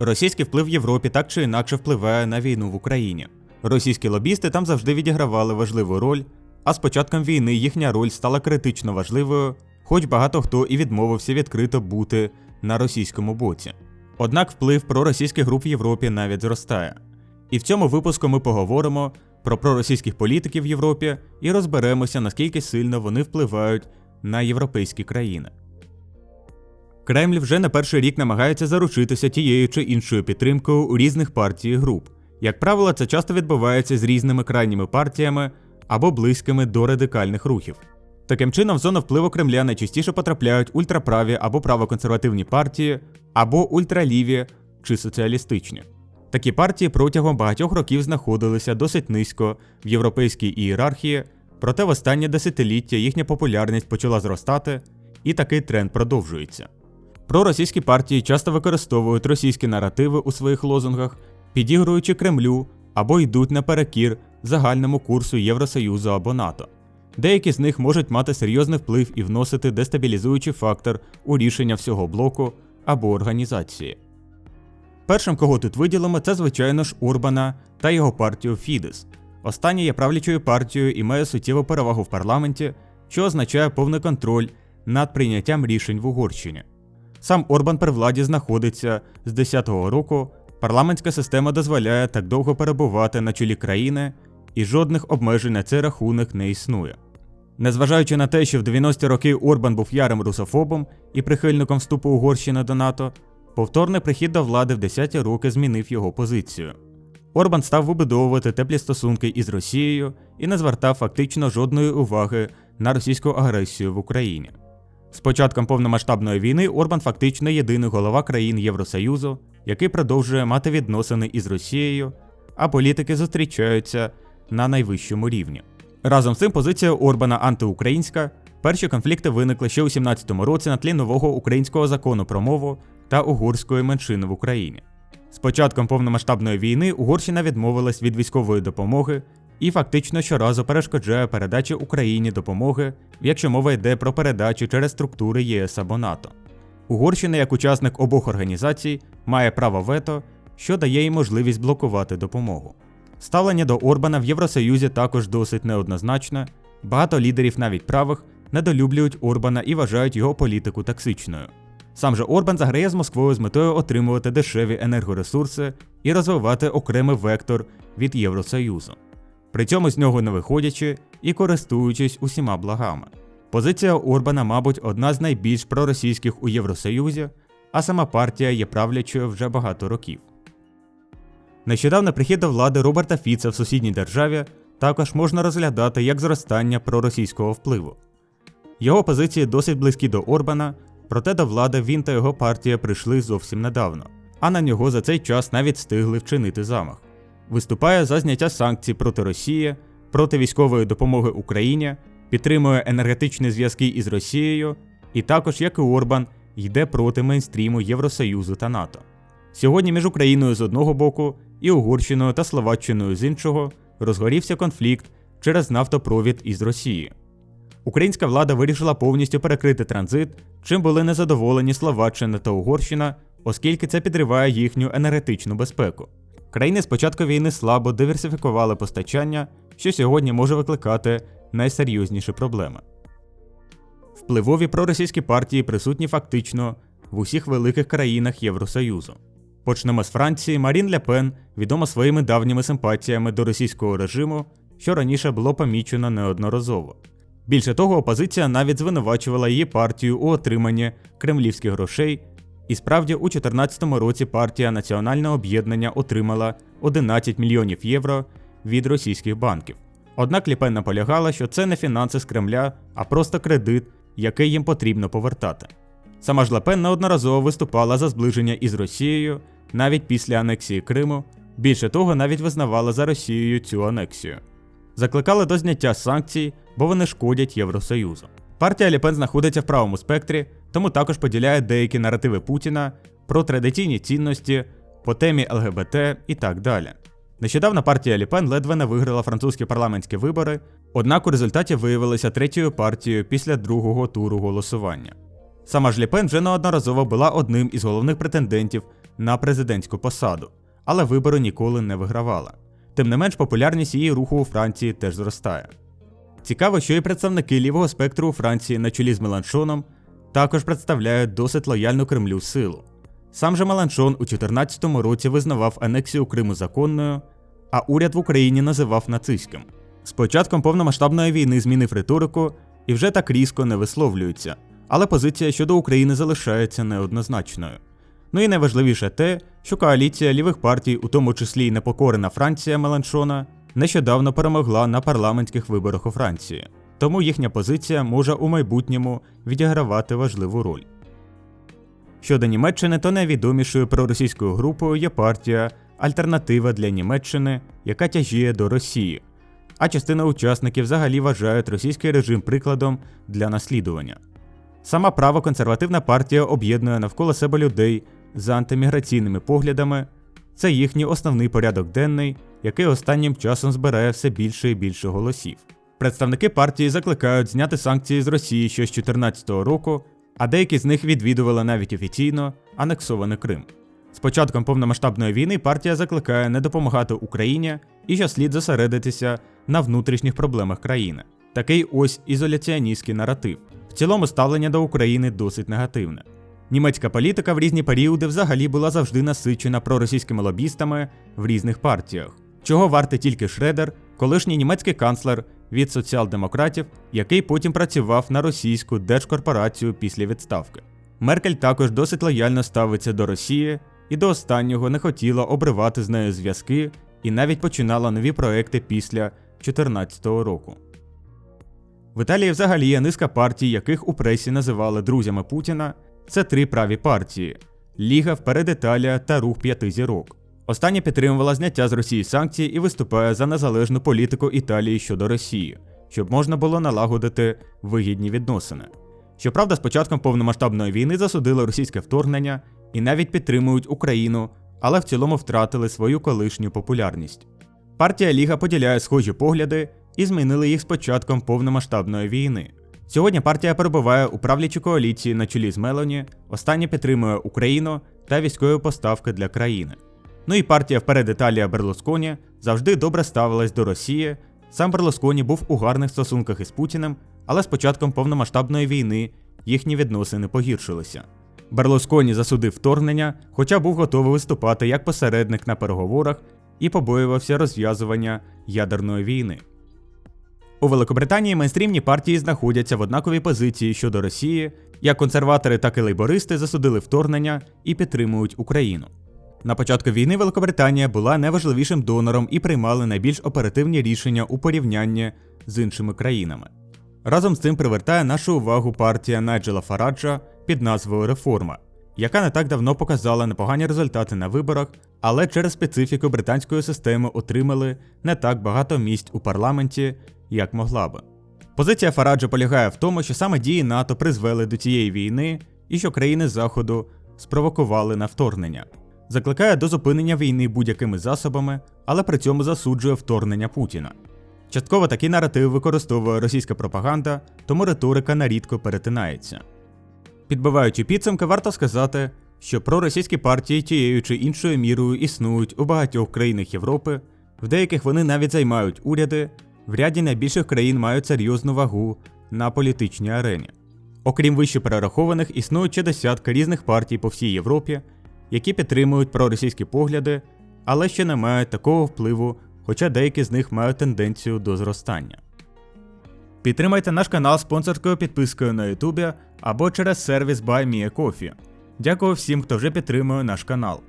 Російський вплив в Європі так чи інакше впливає на війну в Україні. Російські лобісти там завжди відігравали важливу роль, а з початком війни їхня роль стала критично важливою, хоч багато хто і відмовився відкрито бути на російському боці. Однак вплив проросійських груп в Європі навіть зростає. І в цьому випуску ми поговоримо про проросійських політиків в Європі і розберемося, наскільки сильно вони впливають на європейські країни. Кремль вже не перший рік намагається заручитися тією чи іншою підтримкою у різних партій і груп. Як правило, це часто відбувається з різними крайніми партіями або близькими до радикальних рухів. Таким чином, в зону впливу Кремля найчастіше потрапляють ультраправі або правоконсервативні партії, або ультраліві чи соціалістичні. Такі партії протягом багатьох років знаходилися досить низько в європейській ієрархії, проте в останнє десятиліття їхня популярність почала зростати, і такий тренд продовжується. Проросійські партії часто використовують російські наративи у своїх лозунгах, підігруючи Кремлю або йдуть наперекір загальному курсу Євросоюзу або НАТО. Деякі з них можуть мати серйозний вплив і вносити дестабілізуючий фактор у рішення всього блоку або організації. Першим, кого тут виділимо, це звичайно ж Урбана та його партію Фідес. Останній є правлячою партією і має суттєву перевагу в парламенті, що означає повний контроль над прийняттям рішень в Угорщині. Сам Орбан при владі знаходиться з 10-го року, парламентська система дозволяє так довго перебувати на чолі країни, і жодних обмежень на цей рахунок не існує. Незважаючи на те, що в 90-ті роки Орбан був ярим русофобом і прихильником вступу Угорщини до НАТО, повторний прихід до влади в 10-ті роки змінив його позицію. Орбан став вибудовувати теплі стосунки із Росією і не звертав фактично жодної уваги на російську агресію в Україні. З початком повномасштабної війни Орбан фактично єдиний голова країн Євросоюзу, який продовжує мати відносини із Росією, а політики зустрічаються на найвищому рівні. Разом з цим позиція Орбана антиукраїнська. Перші конфлікти виникли ще у 17-му році на тлі нового українського закону про мову та угорської меншини в Україні. З початком повномасштабної війни Угорщина відмовилась від військової допомоги і фактично щоразу перешкоджає передачі Україні допомоги, якщо мова йде про передачу через структури ЄС або НАТО. Угорщина, як учасник обох організацій, має право вето, що дає їй можливість блокувати допомогу. Ставлення до Орбана в Євросоюзі також досить неоднозначне. Багато лідерів, навіть правих, недолюблюють Орбана і вважають його політику токсичною. Сам же Орбан заграє з Москвою з метою отримувати дешеві енергоресурси і розвивати окремий вектор від Євросоюзу. При цьому з нього не виходячи і користуючись усіма благами. Позиція Орбана, мабуть, одна з найбільш проросійських у Євросоюзі, а сама партія є правлячою вже багато років. Нещодавно прихід до влади Роберта Фіца в сусідній державі також можна розглядати як зростання проросійського впливу. Його позиції досить близькі до Орбана, проте до влади він та його партія прийшли зовсім недавно, а на нього за цей час навіть встигли вчинити замах. Виступає за зняття санкцій проти Росії, проти військової допомоги Україні, підтримує енергетичні зв'язки із Росією, і також, як і Орбан, йде проти мейнстріму Євросоюзу та НАТО. Сьогодні між Україною з одного боку і Угорщиною та Словаччиною з іншого розгорівся конфлікт через нафтопровід із Росії. Українська влада вирішила повністю перекрити транзит, чим були незадоволені Словаччина та Угорщина, оскільки це підриває їхню енергетичну безпеку. Країни з початку війни слабо диверсифікували постачання, що сьогодні може викликати найсерйозніші проблеми. Впливові проросійські партії присутні фактично в усіх великих країнах Євросоюзу. Почнемо з Франції. Марін Ля Пен відома своїми давніми симпатіями до російського режиму, що раніше було помічено неодноразово. Більше того, опозиція навіть звинувачувала її партію у отриманні кремлівських грошей, і справді у 2014 році партія Національне об'єднання отримала 11 мільйонів євро від російських банків. Однак Ліпен наполягала, що це не фінанси з Кремля, а просто кредит, який їм потрібно повертати. Сама ж Лепен неодноразово виступала за зближення із Росією навіть після анексії Криму. Більше того, навіть визнавала за Росією цю анексію. Закликали до зняття санкцій, бо вони шкодять Євросоюзу. Партія Ліпен знаходиться в правому спектрі, тому також поділяє деякі наративи Путіна про традиційні цінності по темі ЛГБТ і так далі. Нещодавно партія Ліпен ледве не виграла французькі парламентські вибори, однак у результаті виявилася третьою партією після другого туру голосування. Сама ж Ліпен вже неодноразово була одним із головних претендентів на президентську посаду, але вибори ніколи не вигравала. Тим не менш, популярність її руху у Франції теж зростає. Цікаво, що і представники лівого спектру у Франції на чолі з Меланшоном також представляють досить лояльну Кремлю силу. Сам же Меланшон у 2014 році визнавав анексію Криму законною, а уряд в Україні називав нацистським. З початком повномасштабної війни змінив риторику і вже так різко не висловлюється, але позиція щодо України залишається неоднозначною. Ну і найважливіше те, що коаліція лівих партій, у тому числі й непокорена Франція Меланшона, нещодавно перемогла на парламентських виборах у Франції, тому їхня позиція може у майбутньому відігравати важливу роль. Щодо Німеччини, то найвідомішою проросійською групою є партія Альтернатива для Німеччини, яка тяжіє до Росії, а частина учасників взагалі вважають російський режим прикладом для наслідування. Сама правоконсервативна партія об'єднує навколо себе людей з антиміграційними поглядами. Це їхній основний порядок денний, який останнім часом збирає все більше і більше голосів. Представники партії закликають зняти санкції з Росії ще з 2014 року, а деякі з них відвідували навіть офіційно анексований Крим. З початком повномасштабної війни партія закликає не допомагати Україні і що слід зосередитися на внутрішніх проблемах країни. Такий ось ізоляціоністський наратив. В цілому ставлення до України досить негативне. Німецька політика в різні періоди взагалі була завжди насичена проросійськими лобістами в різних партіях, чого варте тільки Шредер, колишній німецький канцлер від соціал-демократів, який потім працював на російську держкорпорацію після відставки. Меркель також досить лояльно ставиться до Росії і до останнього не хотіла обривати з нею зв'язки і навіть починала нові проекти після 2014 року. В Італії взагалі є низка партій, яких у пресі називали друзями Путіна. Це три праві партії: Ліга, Вперед Італія та Рух П'яти зірок. Остання підтримувала зняття з Росії санкцій і виступає за незалежну політику Італії щодо Росії, щоб можна було налагодити вигідні відносини. Щоправда, з початком повномасштабної війни засудили російське вторгнення і навіть підтримують Україну, але в цілому втратили свою колишню популярність. Партія Ліга поділяє схожі погляди і змінили їх з початком повномасштабної війни. Сьогодні партія перебуває у правлячій коаліції на чолі з Мелоні, остання підтримує Україну та військові поставки для країни. Ну і партія вперед Італія Берлусконі завжди добре ставилась до Росії. Сам Берлусконі був у гарних стосунках із Путіним, але з початком повномасштабної війни їхні відносини погіршилися. Берлусконі засудив вторгнення, хоча був готовий виступати як посередник на переговорах і побоювався розв'язування ядерної війни. У Великобританії мейнстрімні партії знаходяться в однаковій позиції щодо Росії, як консерватори, так і лейбористи засудили вторгнення і підтримують Україну. На початку війни Великобританія була найважливішим донором і приймали найбільш оперативні рішення у порівнянні з іншими країнами. Разом з цим привертає нашу увагу партія Найджела Фараджа під назвою Реформа, яка не так давно показала непогані результати на виборах, але через специфіку британської системи отримали не так багато місць у парламенті, як могла би. Позиція Фараджа полягає в тому, що саме дії НАТО призвели до цієї війни і що країни Заходу спровокували на вторгнення. Закликає до зупинення війни будь-якими засобами, але при цьому засуджує вторгнення Путіна. Частково такі наративи використовує російська пропаганда, тому риторика нарідко перетинається. Підбиваючи підсумки, варто сказати, що проросійські партії тією чи іншою мірою існують у багатьох країнах Європи, в деяких вони навіть займають уряди, в ряді найбільших країн мають серйозну вагу на політичній арені. Окрім вище перерахованих, існують ще десятки різних партій по всій Європі, які підтримують проросійські погляди, але ще не мають такого впливу, хоча деякі з них мають тенденцію до зростання. Підтримайте наш канал спонсорською підпискою на YouTube або через сервіс BuyMeACoffee. Дякую всім, хто вже підтримує наш канал.